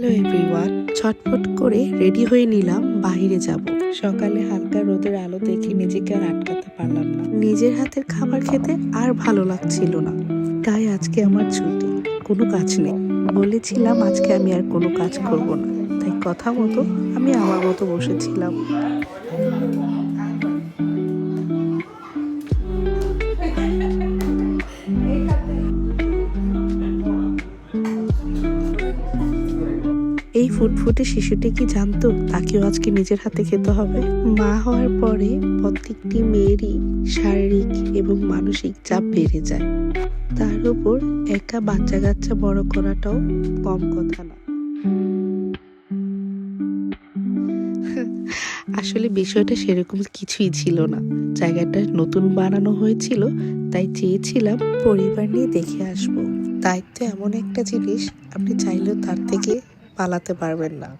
Hello everyone, ছটফট করে ready হয়ে নিলাম, বাহিরে যাব। সকালে হালকা রোদের আলো দেখে নিজেকে আর আটকাতে পারলাম না। নিজের হাতের খাবার খেতে আর ভালো লাগছিল না। তাই আজকে আমার ছুটি, কোনো কাজ নেই। বলেছিলাম আজকে আমি আর কোনো কাজ করব না। তাই কথা মতো আমি আমার মতো বসেছিলাম। এই ফুটফুটে শিশুটি কি জানতো তাকেও আজকে নিজের হাতে খেতে হবে? মা হওয়ার পরে প্রত্যেকটি মেয়েরই শারীরিক এবং মানসিক চাপ বেড়ে যায়। তার উপর একা বাচ্চা কাচ্চা বড় করাটাও কম কথা না। আসলে বিষয়টা সেরকম কিছুই ছিল না। জায়গাটা নতুন বানানো হয়েছিল, তাই চেয়েছিলাম পরিবার নিয়ে দেখে আসব। দায়িত্ব এমন একটা জিনিস, আপনি চাইলেও তার থেকে পালাতে পারবেন না।